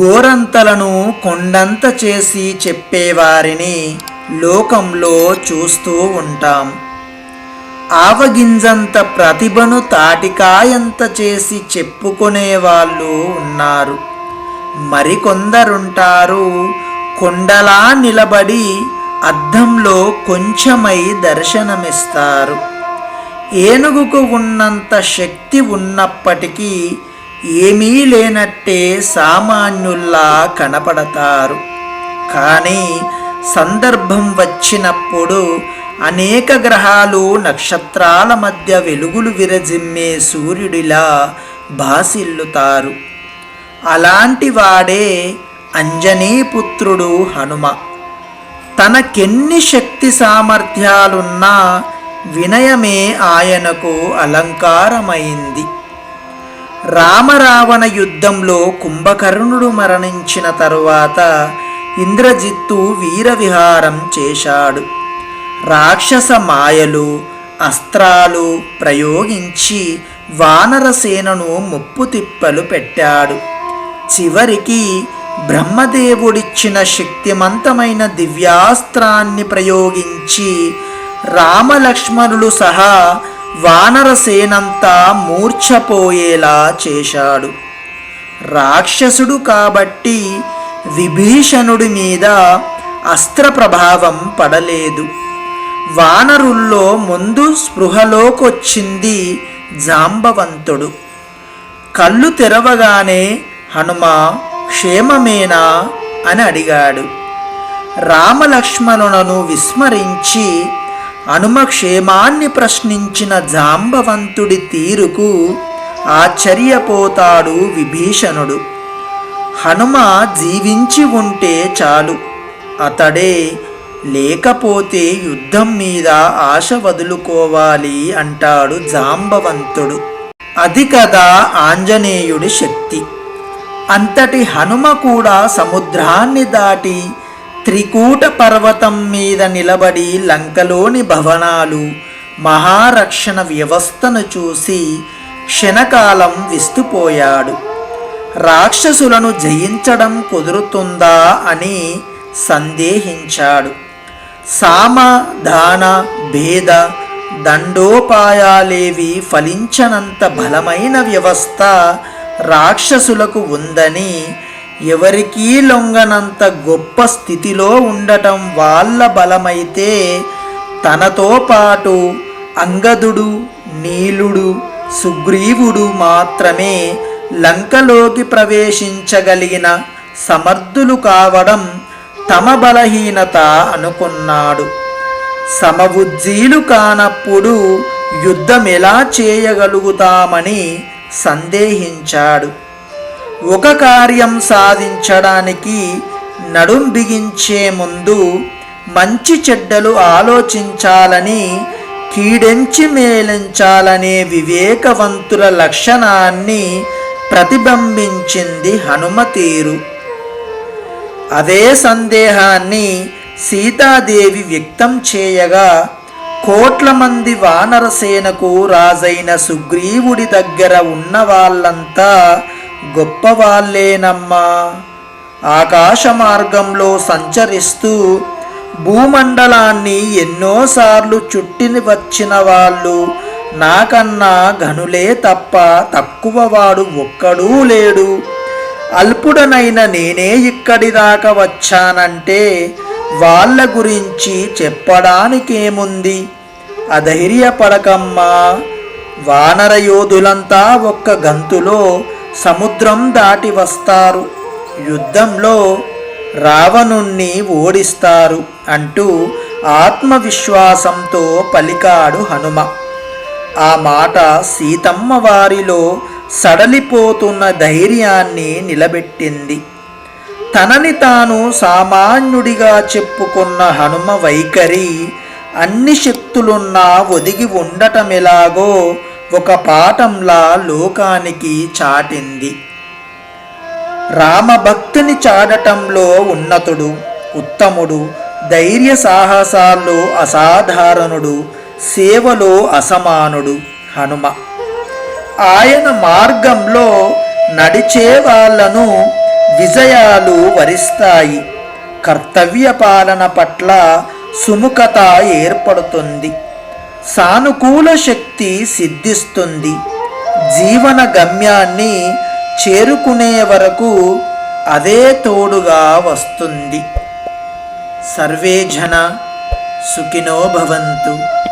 గోరంతలను కొండంత చేసి చెప్పేవారిని లోకంలో చూస్తూ ఉంటాం. ఆవగింజంత ప్రతిభను తాటికాయంత చేసి చెప్పుకునే వాళ్ళు ఉన్నారు. మరికొందరుంటారు కొండలా నిలబడి అద్దంలో కొంచెమై దర్శనమిస్తారు. ఏనుగుకు ఉన్నంత శక్తి ఉన్నప్పటికీ ఏమీ లేనట్టే సామాన్యుల్లా కనపడతారు. కానీ సందర్భం వచ్చినప్పుడు అనేక గ్రహాలు నక్షత్రాల మధ్య వెలుగులు విరజిమ్మే సూర్యుడిలా భాసిల్లుతారు. అలాంటి వాడే అంజనీపుత్రుడు హనుమ. తనకెన్ని శక్తి సామర్థ్యాలున్నా వినయమే ఆయనకు అలంకారమైంది. రామరావణ యుద్ధంలో కుంభకర్ణుడు మరణించిన తరువాత ఇంద్రజిత్తు వీరవిహారం చేశాడు. రాక్షస మాయలు అస్త్రాలు ప్రయోగించి వానరసేనను ముప్పు తిప్పలు పెట్టాడు. చివరికి బ్రహ్మదేవుడిచ్చిన శక్తిమంతమైన దివ్యాస్త్రాన్ని ప్రయోగించి రామలక్ష్మణులు సహా వానరసేనంతా మూర్ఛపోయేలా చేశాడు. రాక్షసుడు కాబట్టి విభీషణుడి మీద అస్త్ర ప్రభావం పడలేదు. వానరుల్లో ముందు స్పృహలోకొచ్చింది జాంబవంతుడు. కళ్ళు తెరవగానే హనుమ క్షేమమేనా? అని అడిగాడు. రామలక్ష్మణులను విస్మరించి హనుమ క్షేమాన్ని ప్రశ్నించిన జాంబవంతుడి తీరుకు ఆశ్చర్యపోతాడు విభీషణుడు. హనుమ జీవించి ఉంటే చాలు. అతడే లేకపోతే యుద్ధం మీద ఆశ వదులుకోవాలి అంటాడు జాంబవంతుడు. అది కదా ఆంజనేయుడి శక్తి. అంతటి హనుమ కూడా సముద్రాన్ని దాటి త్రికూట పర్వతం మీద నిలబడి లంకలోని భవనాలు మహారక్షణ వ్యవస్థను చూసి క్షణకాలం విస్తుపోయాడు. రాక్షసులను జయించడం కుదురుతుందా అని సందేహించాడు. సామ దాన భేద దండోపాయాలేవి ఫలించనంత బలమైన వ్యవస్థ రాక్షసులకు ఉందని ఎవరికీ లొంగనంత గొప్ప స్థితిలో ఉండటం వాళ్ళ బలమైతే తనతో పాటు అంగదుడు నీలుడు సుగ్రీవుడు మాత్రమే లంకలోకి ప్రవేశించగలిగిన సమర్థులు కావడం తమ బలహీనత అనుకున్నాడు. సమవుజ్జీలు కానప్పుడు యుద్ధం ఎలా చేయగలుగుతామని సందేహించాడు. ఒక కార్యం సాధించడానికి నడుం బిగించే ముందు మంచి చెడ్డలు ఆలోచించాలని కీడెంచి మేలించాలనే వివేకవంతుల లక్షణాన్ని ప్రతిబింబించింది హనుమతీరు. అదే సందేహాన్ని సీతాదేవి వ్యక్తం చేయగా కోట్ల మంది వానరసేనకు రాజైన సుగ్రీవుడి దగ్గర ఉన్న వాళ్ళంతా గొప్పవాళ్ళేనమ్మా. ఆకాశ మార్గంలో సంచరిస్తూ భూమండలాన్ని ఎన్నోసార్లు చుట్టిని వచ్చిన వాళ్ళు నాకన్నా గనులే తప్ప తక్కువ వాడు ఒక్కడూ లేడు. అల్పుడనైన నేనే ఇక్కడి దాకా వచ్చానంటే వాళ్ళ గురించి చెప్పడానికేముంది? అధైర్యపడకమ్మా. వానర యోధులంతా ఒక్క గంతులో సముద్రం దాటి వస్తారు. యుద్ధంలో రావణుణ్ణి ఓడిస్తారు అంటూ ఆత్మవిశ్వాసంతో పలికాడు హనుమ. ఆ మాట సీతమ్మ వారిలో సడలిపోతున్న ధైర్యాన్ని నిలబెట్టింది. తనని తాను సామాన్యుడిగా చెప్పుకున్న హనుమ వైఖరి అన్ని శక్తులున్నా ఒదిగి ఉండటమెలాగో ఒక పాఠంలా లోకానికి చాటింది. రామభక్తిని చాడటంలో ఉన్నతుడు ఉత్తముడు ధైర్య సాహసాల్లో అసాధారణుడు సేవలో అసమానుడు హనుమ. ఆయన మార్గంలో నడిచే వాళ్ళను విజయాలు వరిస్తాయి. కర్తవ్య పాలన పట్ల సుముఖత ఏర్పడుతుంది. సానుకూల శక్తి సిద్ధిస్తుంది. జీవన గమ్యాన్ని చేరుకునే వరకు అదే తోడుగా వస్తుంది. సర్వే జన సుఖినో భవంతు.